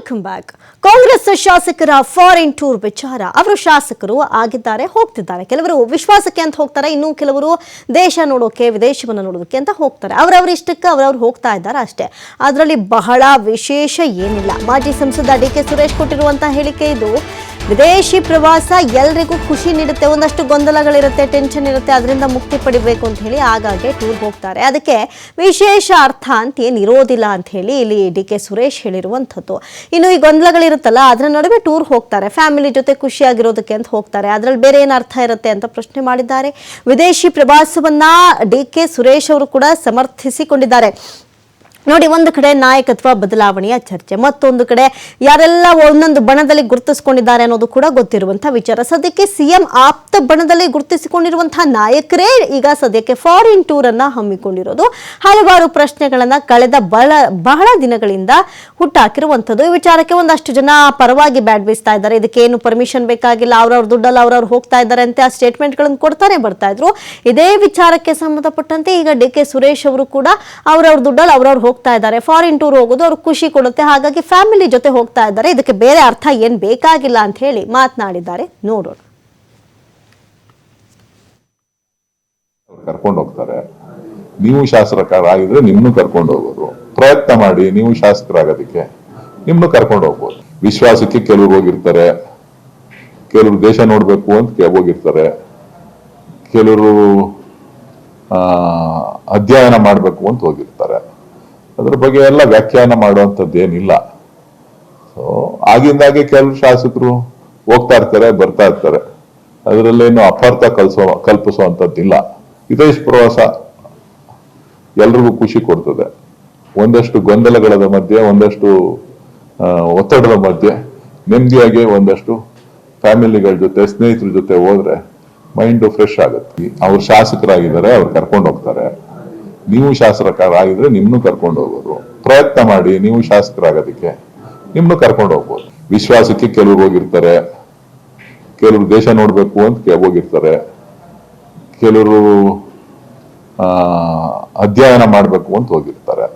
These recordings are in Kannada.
ವೆಲ್ಕಮ್ ಬ್ಯಾಕ್ ಕಾಂಗ್ರೆಸ್ ಶಾಸಕರ ಫಾರಿನ್ ಟೂರ್ ವಿಚಾರ. ಅವರು ಶಾಸಕರು ಆಗಿದ್ದಾರೆ, ಹೋಗ್ತಿದ್ದಾರೆ. ಕೆಲವರು ವಿಶ್ವಾಸಕ್ಕೆ ಅಂತ ಹೋಗ್ತಾರೆ, ಇನ್ನು ಕೆಲವರು ದೇಶ ನೋಡೋಕೆ, ವಿದೇಶವನ್ನು ನೋಡೋದಕ್ಕೆ ಅಂತ ಹೋಗ್ತಾರೆ. ಅವರವ್ರ ಇಷ್ಟಕ್ಕೆ ಅವರವ್ರು ಹೋಗ್ತಾ ಇದ್ದಾರೆ ಅಷ್ಟೇ. ಅದರಲ್ಲಿ ಬಹಳ ವಿಶೇಷ ಏನಿಲ್ಲ. ಮಾಜಿ ಸಂಸದ ಡಿ ಕೆ ಸುರೇಶ್ ಕೊಟ್ಟಿರುವಂತಹ ಹೇಳಿಕೆ ಇದು. ವಿದೇಶಿ ಪ್ರವಾಸ ಎಲ್ರಿಗೂ ಖುಷಿ ನೀಡುತ್ತೆ, ಒಂದಷ್ಟು ಗೊಂದಲಗಳಿರುತ್ತೆ ಟೆನ್ಷನ್ ಇರುತ್ತೆ, ಅದರಿಂದ ಮುಕ್ತಿ ಪಡಿಬೇಕು ಅಂತ ಹೇಳಿ ಆಗಾಗ್ಗೆ ಟೂರ್ ಹೋಗ್ತಾರೆ. ಅದಕ್ಕೆ ವಿಶೇಷ ಅರ್ಥ ಅಂತ ಏನು ಇರೋದಿಲ್ಲ ಅಂತ ಹೇಳಿ ಇಲ್ಲಿ ಡಿ ಕೆ ಸುರೇಶ್ ಹೇಳಿರುವಂಥದ್ದು. ಇನ್ನು ಈ ಗೊಂದಲಗಳಿರುತ್ತಲ್ಲ, ಅದರ ನಡುವೆ ಟೂರ್ ಹೋಗ್ತಾರೆ ಫ್ಯಾಮಿಲಿ ಜೊತೆ ಖುಷಿಯಾಗಿರೋದಕ್ಕೆ ಅಂತ ಹೋಗ್ತಾರೆ. ಅದರಲ್ಲಿ ಬೇರೆ ಏನು ಅರ್ಥ ಇರುತ್ತೆ ಅಂತ ಪ್ರಶ್ನೆ ಮಾಡಿದ್ದಾರೆ. ವಿದೇಶಿ ಪ್ರವಾಸವನ್ನ ಡಿ ಕೆ ಸುರೇಶ್ ಅವರು ಕೂಡ ಸಮರ್ಥಿಸಿಕೊಂಡಿದ್ದಾರೆ. ನೋಡಿ, ಒಂದು ಕಡೆ ನಾಯಕತ್ವ ಬದಲಾವಣೆಯ ಚರ್ಚೆ, ಮತ್ತೊಂದು ಕಡೆ ಯಾರೆಲ್ಲ ಒಂದೊಂದು ಬಣದಲ್ಲಿ ಗುರುತಿಸಿಕೊಂಡಿದ್ದಾರೆ ಅನ್ನೋದು ಕೂಡ ಗೊತ್ತಿರುವಂತಹ ವಿಚಾರ. ಸದ್ಯಕ್ಕೆ ಸಿಎಂ ಆಪ್ತ ಬಣದಲ್ಲಿ ಗುರುತಿಸಿಕೊಂಡಿರುವಂತಹ ನಾಯಕರೇ ಈಗ ಸದ್ಯಕ್ಕೆ ಫಾರಿನ್ ಟೂರ್ ಅನ್ನ ಹಮ್ಮಿಕೊಂಡಿರೋದು. ಹಲವಾರು ಪ್ರಶ್ನೆಗಳನ್ನ ಕಳೆದ ಬಹಳ ಬಹಳ ದಿನಗಳಿಂದ ಹುಟ್ಟಾಕಿರುವಂಥದ್ದು. ಈ ವಿಚಾರಕ್ಕೆ ಒಂದಷ್ಟು ಜನ ಪರವಾಗಿ ಬ್ಯಾಟ್ ಬೀಸ್ತಾ ಇದ್ದಾರೆ. ಇದಕ್ಕೆ ಏನು ಪರ್ಮಿಷನ್ ಬೇಕಾಗಿಲ್ಲ. ಅವ್ರವ್ರ ದುಡ್ಡಲ್ಲಿ ಅವ್ರವ್ರು ಹೋಗ್ತಾ ಇದ್ದಾರೆ ಅಂತ ಆ ಸ್ಟೇಟ್ಮೆಂಟ್ಗಳನ್ನು ಕೊಡ್ತಾನೆ ಬರ್ತಾ ಇದ್ರು. ಇದೇ ವಿಚಾರಕ್ಕೆ ಸಂಬಂಧಪಟ್ಟಂತೆ ಈಗ ಡಿ ಸುರೇಶ್ ಅವರು ಕೂಡ ಅವ್ರವ್ರ ದುಡ್ಡಲ್ಲಿ ಅವ್ರವ್ರು ಹೋಗ್ತಾ ಇದ್ದಾರೆ. ಫಾರಿನ್ ಟೂರ್ ಹೋಗೋದು ಅವ್ರಿಗೆ ಖುಷಿ ಕೊಡುತ್ತೆ. ಹಾಗಾಗಿ ಫ್ಯಾಮಿಲಿ ಜೊತೆ ಹೋಗ್ತಾ ಇದ್ದಾರೆ. ಇದಕ್ಕೆ ಬೇರೆ ಅರ್ಥ ಏನ್ ಬೇಕಾಗಿಲ್ಲ ಅಂತ ಹೇಳಿ ಮಾತನಾಡಿದ್ದಾರೆ. ನೋಡೋಣ. ಕರ್ಕೊಂಡು ಹೋಗ್ತಾರೆ. ನೀವು ಶಾಸಕರಾಗಿದ್ರೆ ನಿಮ್ಮನ್ನು ಕರ್ಕೊಂಡು ಹೋಗೋದು. ಪ್ರಯತ್ನ ಮಾಡಿ ನೀವು ಶಾಸಕರಾಗೋದಕ್ಕೆ ನಿಮ್ಮನ್ನು ಕರ್ಕೊಂಡು ಹೋಗ್ಬೋದು. ವಿಶ್ವಾಸಕ್ಕೆ ಕೆಲವ್ರು ಹೋಗಿರ್ತಾರೆ. ಕೆಲವರು ದೇಶ ನೋಡ್ಬೇಕು ಅಂತ ಹೋಗಿರ್ತಾರೆ. ಕೆಲವರು ಅಧ್ಯಯನ ಮಾಡಬೇಕು ಅಂತ ಹೋಗಿರ್ತಾರೆ. ಅದ್ರ ಬಗ್ಗೆ ಎಲ್ಲ ವ್ಯಾಖ್ಯಾನ ಮಾಡುವಂಥದ್ದು ಏನಿಲ್ಲ. ಸೊ ಆಗಿಂದಾಗೆ ಕೆಲವು ಶಾಸಕರು ಹೋಗ್ತಾ ಇರ್ತಾರೆ, ಬರ್ತಾ ಇರ್ತಾರೆ. ಅದರಲ್ಲೇನು ಅಪಾರ್ಥ ಕಲ್ಸೋ, ಕಲ್ಪಿಸುವಂಥದ್ದಿಲ್ಲ. ಇದೇ ಪ್ರವಾಸ ಎಲ್ರಿಗೂ ಖುಷಿ ಕೊಡ್ತದೆ. ಒಂದಷ್ಟು ಗೊಂದಲಗಳ ಮಧ್ಯೆ, ಒಂದಷ್ಟು ಒತ್ತಡದ ಮಧ್ಯೆ, ನೆಮ್ಮದಿಯಾಗಿ ಒಂದಷ್ಟು ಫ್ಯಾಮಿಲಿಗಳ ಜೊತೆ, ಸ್ನೇಹಿತರ ಜೊತೆ ಹೋದ್ರೆ ಮೈಂಡ್ ಫ್ರೆಶ್ ಆಗುತ್ತೆ. ಅವ್ರು ಶಾಸಕರಾಗಿದ್ದಾರೆ, ಅವ್ರು ಕರ್ಕೊಂಡು ಹೋಗ್ತಾರೆ. ನೀವು ಶಾಸಕರಾಗಿದ್ರೆ ನಿಮ್ನು ಕರ್ಕೊಂಡು ಹೋಗೋರು ಪ್ರಯತ್ನ ಮಾಡಿ ನೀವು ಶಾಸಕರಾಗೋದಕ್ಕೆ ನಿಮ್ನು ಕರ್ಕೊಂಡು ಹೋಗ್ಬೋದು ವಿಶ್ವಾಸಕ್ಕೆ ಕೆಲವ್ರು ಹೋಗಿರ್ತಾರೆ. ಕೆಲವರು ದೇಶ ನೋಡ್ಬೇಕು ಅಂತ ಹೋಗಿರ್ತಾರೆ. ಕೆಲವರು ಆ, ಅಧ್ಯಯನ ಮಾಡಬೇಕು ಅಂತ ಹೋಗಿರ್ತಾರೆ.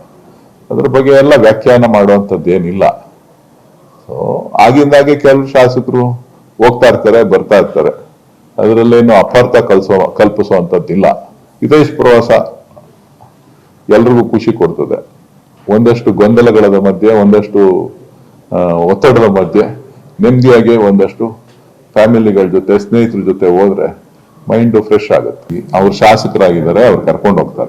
ಅದ್ರ ಬಗ್ಗೆ ಎಲ್ಲ ವ್ಯಾಖ್ಯಾನ ಮಾಡುವಂಥದ್ದು ಏನಿಲ್ಲ ಸೊ ಆಗಿಂದಾಗೆ ಕೆಲವು ಶಾಸಕರು ಹೋಗ್ತಾ ಇರ್ತಾರೆ ಬರ್ತಾ ಇರ್ತಾರೆ. ಅದರಲ್ಲೇನು ಅಪಾರ್ಥ ಕಲ್ಸೋ ಕಲ್ಪಿಸುವಂಥದ್ದಿಲ್ಲ. ವಿದೇಶ ಪ್ರವಾಸ ಎಲ್ರಿಗೂ ಖುಷಿ ಕೊಡ್ತದೆ. ಒಂದಷ್ಟು ಗೊಂದಲಗಳ ಮಧ್ಯೆ, ಒಂದಷ್ಟು ಒತ್ತಡದ ಮಧ್ಯೆ ನೆಮ್ಮದಿಯಾಗಿ ಒಂದಷ್ಟು ಫ್ಯಾಮಿಲಿಗಳ ಜೊತೆ, ಸ್ನೇಹಿತರ ಜೊತೆ ಹೋದ್ರೆ ಮೈಂಡ್ ಫ್ರೆಶ್ ಆಗುತ್ತೆ. ಅವ್ರು ಶಾಸಕರಾಗಿದ್ದಾರೆ, ಅವ್ರು ಕರ್ಕೊಂಡು ಹೋಗ್ತಾರೆ.